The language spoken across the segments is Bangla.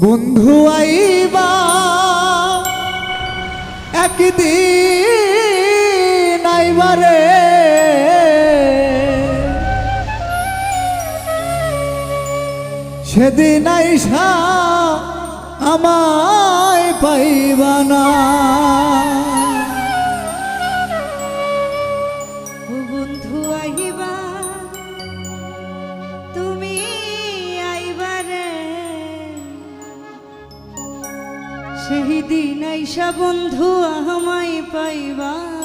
বন্ধু আইবা একদিন আইবারে সেদিন আইসা আমায় পাইবানা দিন আইসা বন্ধু আহমাই পাইবা।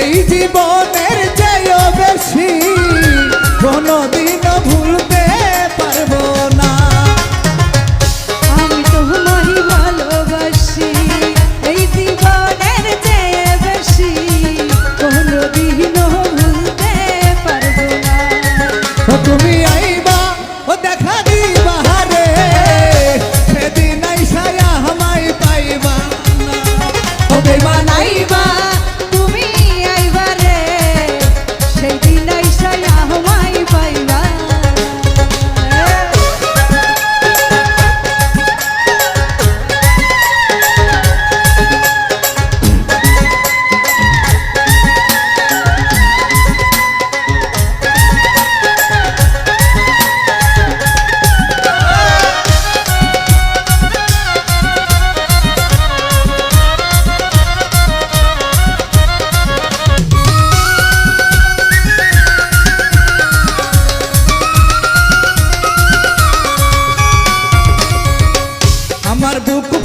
এই জীবনের চেয়েও বেশি কোনদিন barbeu